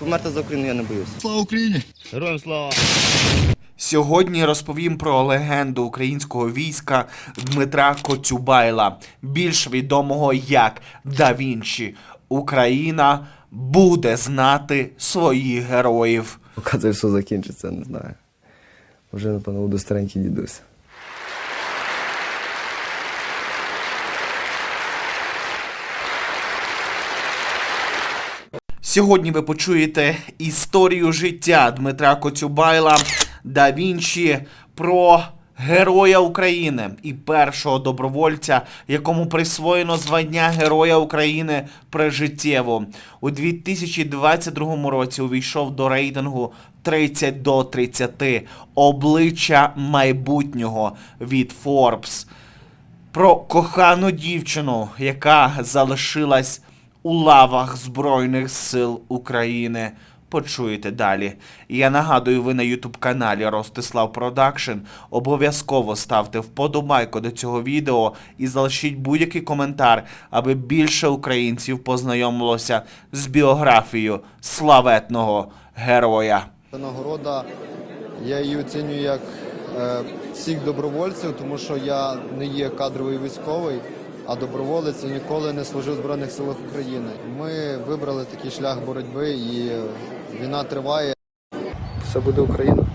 померти за Україну я не боюсь. Слава Україні! Героям слава! Сьогодні розповім про легенду українського війська Дмитра Коцюбайла, більш відомого як Да Вінчі. Україна буде знати своїх героїв. Це все закінчиться, не знаю. Вже, напевно, буду старенький дідусь. Сьогодні ви почуєте історію життя Дмитра Коцюбайла Да Вінчі про героя України і першого добровольця, якому присвоєно звання Героя України прижиттєво. У 2022 році увійшов до рейтингу 30 до 30 обличчя майбутнього від Forbes про кохану дівчину, яка залишилась у лавах Збройних сил України. Почуєте далі. Я нагадую, ви на ютуб каналі Ростислав Продакшн. Обов'язково ставте вподобайку до цього відео і залишіть будь-який коментар, аби більше українців познайомилося з біографією славетного героя. Ця нагорода, я її оцінюю як е, всіх добровольців, тому що я не є кадровий військовий, а доброволець ніколи не служив в Збройних силах України. Ми вибрали такий шлях боротьби і війна триває. Все буде Україна.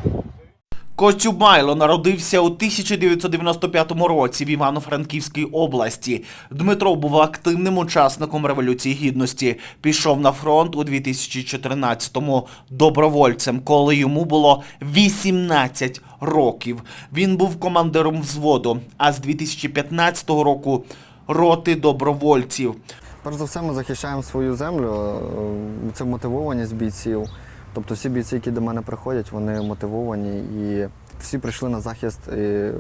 Коцюбайло народився у 1995 році в Івано-Франківській області. Дмитро був активним учасником Революції Гідності. Пішов на фронт у 2014-му добровольцем, коли йому було 18 років. Він був командиром взводу, а з 2015 року роти добровольців. Перш за все, ми захищаємо свою землю. Це мотивованість бійців. Тобто всі бійці, які до мене приходять, вони мотивовані і всі прийшли на захист е,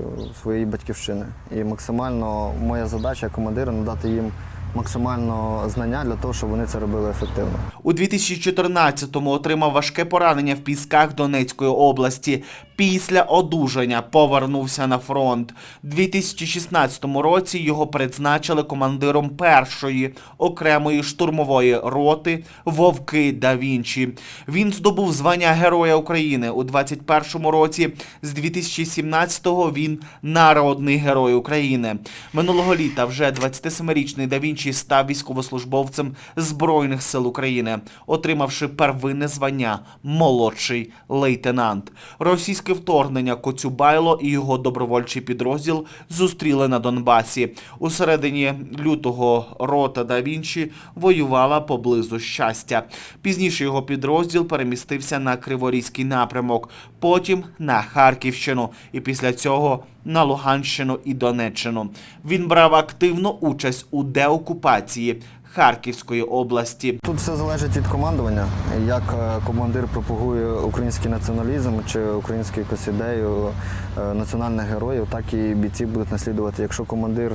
своєї батьківщини. І максимально моя задача командира надати їм максимально знання для того, щоб вони це робили ефективно. У 2014-му отримав важке поранення в Пісках Донецької області. Після одужання повернувся на фронт. У 2016 році його призначили командиром першої окремої штурмової роти Вовки да Вінчі. Він здобув звання Героя України у 21-му році. З 2017-го він народний герой України. Минулого літа вже 27-річний да Вінчі став військовослужбовцем Збройних сил України, отримавши первинне звання молодший лейтенант. Російське вторгнення Коцюбайло і його добровольчий підрозділ зустріли на Донбасі. У середині лютого рота да Вінчі воювала поблизу щастя. Пізніше його підрозділ перемістився на Криворізький напрямок, потім на Харківщину і після цього на Луганщину і Донеччину. Він брав активну участь у деокупації Харківської області. Тут все залежить від командування. Як е, командир пропагує український націоналізм чи українську якусь ідею е, національних героїв, так і бійці будуть наслідувати. Якщо командир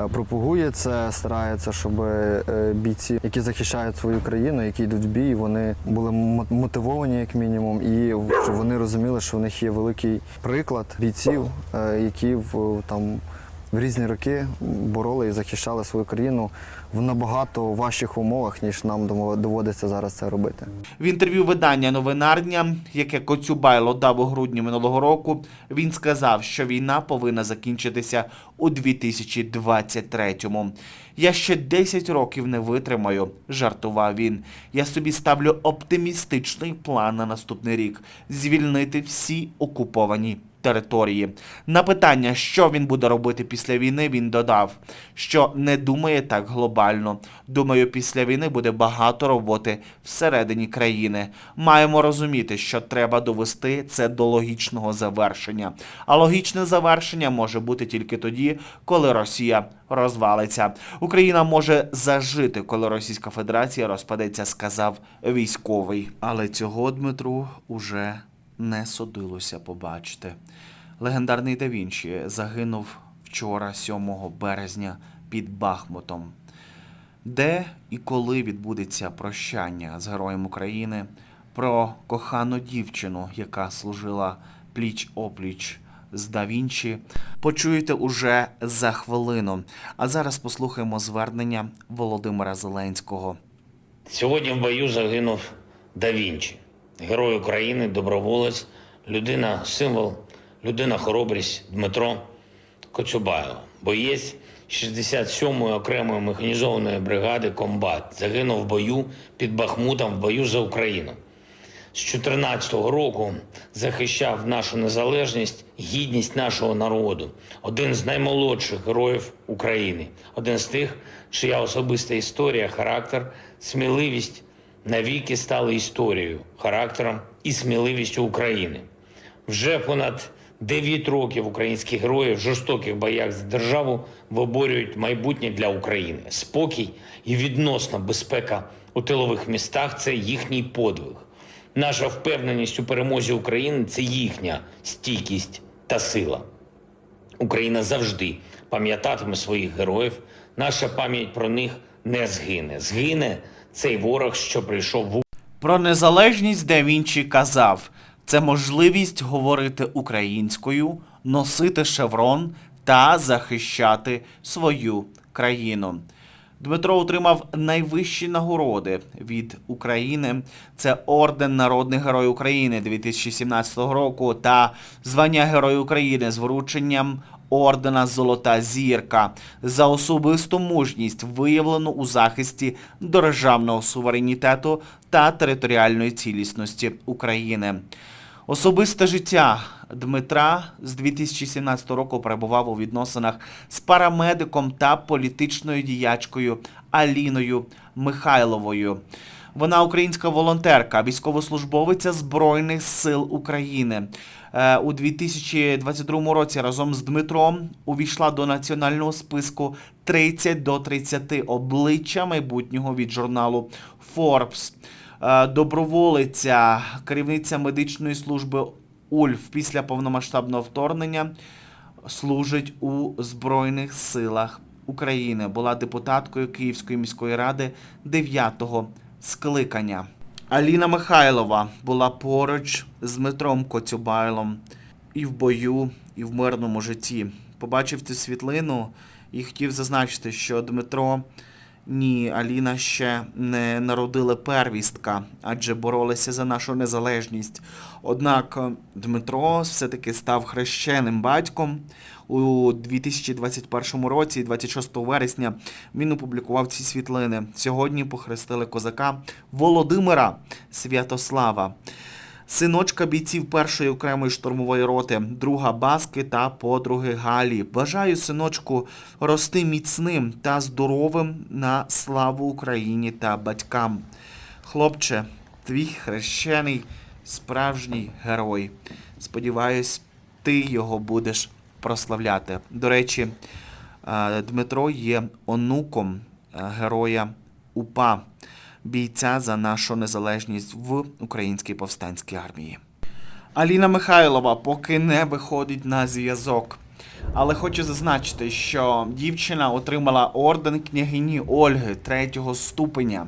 е, пропагує це, старається, щоб бійці, які захищають свою країну, які йдуть в бій, вони були мо- мотивовані як мінімум, і щоб вони розуміли, що в них є великий приклад бійців, які в там. В різні роки бороли і захищали свою країну в набагато важчих умовах, ніж нам доводиться зараз це робити. В інтерв'ю видання Новинарня, яке Коцюбайло дав у грудні минулого року, він сказав, що війна повинна закінчитися у 2023-му. Я ще 10 років не витримаю, жартував він. Я собі ставлю оптимістичний план на наступний рік звільнити всі окуповані території. На питання, що він буде робити після війни, він додав, що не думає так глобально. Думаю, після війни буде багато роботи всередині країни. Маємо розуміти, що треба довести це до логічного завершення. А логічне завершення може бути тільки тоді, коли Росія розвалиться. Україна може зажити, коли Російська Федерація розпадеться, сказав військовий. Але цього Дмитру уже не судилося побачити. Легендарний да Вінчі загинув вчора, 7 березня, під Бахмутом. Де і коли відбудеться прощання з героєм України про кохану дівчину, яка служила пліч опліч з да Вінчі, почуєте уже за хвилину. А зараз послухаємо звернення Володимира Зеленського. Сьогодні в бою загинув да Вінчі, герой України, доброволець, людина символ, людина хоробрість Дмитро Коцюбайло, боєць 67-ї окремої механізованої бригади Комбат, загинув в бою під Бахмутом в бою за Україну. З 14 року захищав нашу незалежність, гідність нашого народу. Один з наймолодших героїв України, один з тих, чия особиста історія, характер, сміливість навіки стали історією, характером і сміливістю України. Вже понад 9 років українські герої в жорстоких боях за державу виборюють майбутнє для України. Спокій і відносна безпека у тилових містах це їхній подвиг. Наша впевненість у перемозі України це їхня стійкість та сила. Україна завжди пам'ятатиме своїх героїв. Наша пам'ять про них не згине. Згине цей ворог, що прийшов в Про незалежність Да Вінчі казав: це можливість говорити українською, носити шеврон та захищати свою країну. Дмитро отримав найвищі нагороди від України. Це орден Народний Герой України 2017 року та звання Герой України з врученням ордена Золота зірка за особисту мужність, виявлену у захисті державного суверенітету та територіальної цілісності України. Особисте життя Дмитра з 2017 року перебував у відносинах з парамедиком та політичною діячкою Аліною Михайловою. Вона українська волонтерка, військовослужбовиця Збройних сил України. Е, У 2022 році разом з Дмитром увійшла до національного списку 30 до 30 обличчя майбутнього від журналу Forbes. Е, Доброволиця, керівниця медичної служби Ульф після повномасштабного вторгнення служить у Збройних силах України. Була депутаткою Київської міської ради 9-го скликання. Аліна Михайлова була поруч з Дмитром Коцюбайлом і в бою, і в мирному житті. Побачив цю світлину і хотів зазначити, що Дмитро ні, Аліна ще не народили первістка, адже боролися за нашу незалежність. Однак е, Дмитро все-таки став хрещеним батьком. У 2021 році, 26 вересня, він опублікував ці світлини. Сьогодні похрестили козака Володимира Святослава. Синочка бійців першої окремої штурмової роти, друга Баски та подруги Галі. Бажаю синочку рости міцним та здоровим на славу Україні та батькам. Хлопче, твій хрещений справжній герой. Сподіваюсь, ти його будеш прославляти. До речі, е, Дмитро є онуком е, героя УПА, бійця за нашу незалежність в Українській повстанській армії. Аліна Михайлова поки не виходить на зв'язок. Але хочу зазначити, що дівчина отримала орден княгині Ольги третього ступеня,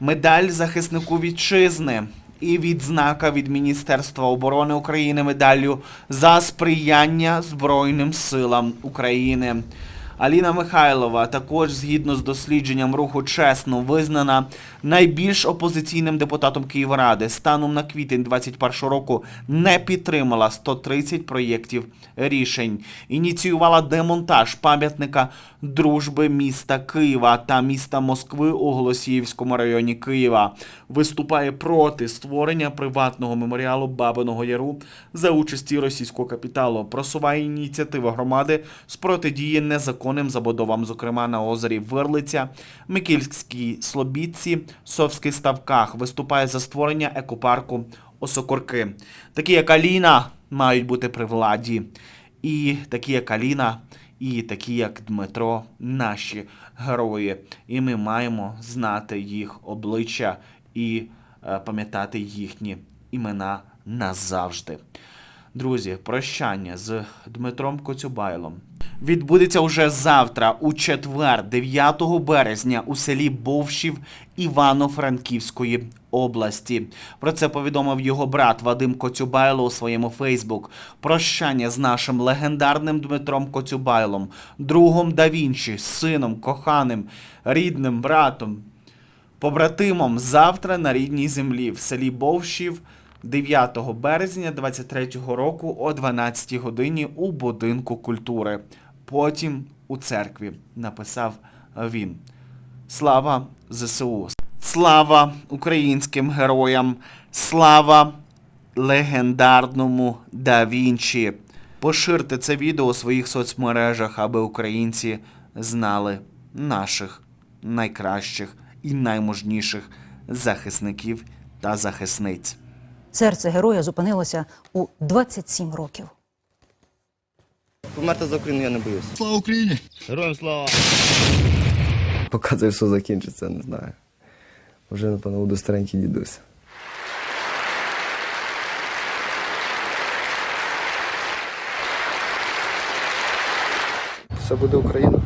медаль захиснику вітчизни і відзнака від Міністерства оборони України медаллю за сприяння Збройним силам України. Аліна Михайлова також, згідно з дослідженням руху чесно, визнана найбільш опозиційним депутатом Київради. Станом на квітень 2021 року не підтримала 130 проєктів рішень. Ініціювала демонтаж пам'ятника дружби міста Києва та міста Москви у Голосіївському районі Києва. Виступає проти створення приватного меморіалу Бабиного Яру за участі російського капіталу. Просуває ініціативи громади з протидії незаконним забудовам, зокрема на озері Верлиця, Микільській Слобідці, Совських Ставках. Виступає за створення екопарку Осокорки. Такі як Аліна мають бути при владі. І такі як Аліна, і такі як Дмитро, наші герої. І ми маємо знати їх обличчя і е, пам'ятати їхні імена назавжди. Друзі, прощання з Дмитром Коцюбайлом відбудеться уже завтра, у четвер, 9 березня, у селі Бовшів Івано-Франківської області. Про це повідомив його брат Вадим Коцюбайло у своєму Фейсбук. Прощання з нашим легендарним Дмитром Коцюбайлом, другом да Вінчі, сином, коханим, рідним братом. побратимом завтра на рідній землі в селі Бовшів 9 березня 23-го року о 12 годині у будинку культури. Потім у церкві написав він. Слава ЗСУ! Слава українським героям! Слава легендарному Да Вінчі! Поширте це відео у своїх соцмережах, аби українці знали наших найкращих і наймужніших захисників та захисниць. Серце героя зупинилося у 27 років. Померти за Україну я не боюся. Слава Україні! Героям слава! Показує, що закінчиться, не знаю. Вже, напевно, буду старенький дідусь. Все буде Україна.